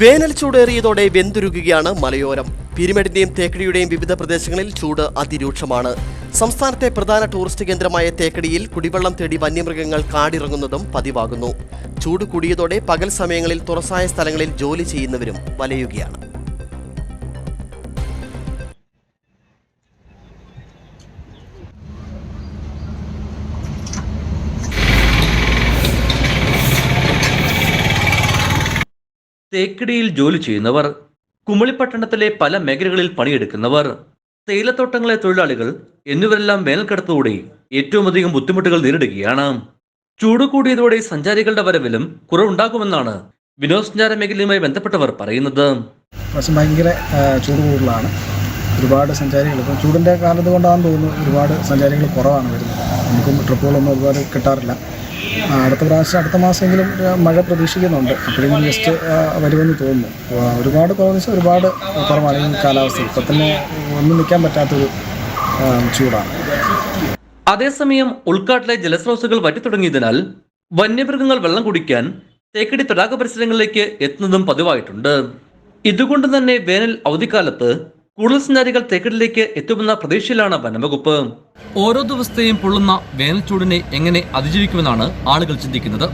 വേനൽ ചൂടേറിയതോടെ വെന്തുരുകുകയാണ് മലയോരം. പീരുമേടിന്റെയും തേക്കടിയുടെയും വിവിധ പ്രദേശങ്ങളിൽ ചൂട് അതിരൂക്ഷമാണ്. സംസ്ഥാനത്തെ പ്രധാന ടൂറിസ്റ്റ് കേന്ദ്രമായ തേക്കടിയിൽ കുടിവെള്ളം തേടി വന്യമൃഗങ്ങൾ കാടിറങ്ങുന്നതും പതിവാകുന്നു. ചൂട് കൂടിയതോടെ പകൽ സമയങ്ങളിൽ തുറസായ സ്ഥലങ്ങളിൽ ജോലി ചെയ്യുന്നവരും വലയുകയാണ്. തേക്കടിയിൽ ജോലി ചെയ്യുന്നവർ കുമളിപ്പട്ടണത്തിലെ പല മേഖലകളിൽ പണിയെടുക്കുന്നവർ തേയിലത്തോട്ടങ്ങളെ തൊഴിലാളികൾ എന്നിവരെല്ലാം വേനൽക്കടത്തോടെ ഏറ്റവും അധികം ബുദ്ധിമുട്ടുകൾ നേരിടുകയാണ്. ചൂട് കൂടിയതോടെ സഞ്ചാരികളുടെ വരവിലും കുറവുണ്ടാകുമെന്നാണ് വിനോദസഞ്ചാര മേഖലയുമായി ബന്ധപ്പെട്ടവർ പറയുന്നത്. ഭയങ്കര ചൂട് കൂടുതലാണ്. ഒരുപാട് സഞ്ചാരികൾ ഇപ്പം ചൂടിന്റെ കാലത്ത് കൊണ്ടാണെന്ന് തോന്നുന്നു ഒരുപാട് സഞ്ചാരികൾ കുറവാണ് വരുന്നത്. നമുക്കും ട്രിപ്പുകളൊന്നും ഒരുപാട് കിട്ടാറില്ല. അടുത്ത പ്രാവശ്യം അടുത്ത മാസമെങ്കിലും മഴ പ്രതീക്ഷിക്കുന്നുണ്ട്. അപ്പോഴെങ്കിലും ജസ്റ്റ് വരുമെന്ന് തോന്നുന്നു. ഒരുപാട് കുറവ് ഒരുപാട് കുറവാണ് ഈ കാലാവസ്ഥ. ഇപ്പം തന്നെ ഒന്നും നിൽക്കാൻ പറ്റാത്തൊരു ചൂടാണ്. അതേസമയം ഉൾക്കാട്ടിലെ ജലസ്രോതസ്സുകൾ വറ്റിത്തുടങ്ങിയതിനാൽ വന്യമൃഗങ്ങൾ വെള്ളം കുടിക്കാൻ തേക്കടി തടാക പരിസരങ്ങളിലേക്ക് എത്തുന്നതും പതിവായിട്ടുണ്ട്. ഇതുകൊണ്ട് തന്നെ വേനൽ അവധിക്കാലത്ത് കൂടുതൽ സഞ്ചാരികൾ തേക്കടിലേക്ക് എത്തുമെന്ന പ്രതീക്ഷയിലാണ് വനംവകുപ്പ്. ഓരോ ദിവസത്തെയും പൊള്ളുന്ന വേനൽച്ചൂടിനെ എങ്ങനെ അതിജീവിക്കുമെന്നാണ് ആളുകൾ ചിന്തിക്കുന്നത്.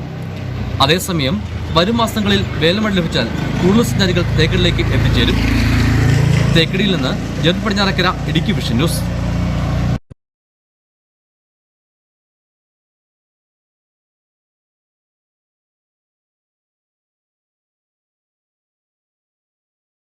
അതേസമയം വരും മാസങ്ങളിൽ വേനൽമഴ ലഭിച്ചാൽ കൂടുതൽ സഞ്ചാരികൾ തേക്കടിലേക്ക് എത്തിച്ചേരും. തേക്കടിയിൽ നിന്ന് ജൻ പടിഞ്ഞാറക്കര ഇടുക്കി വിഷൻ ന്യൂസ്.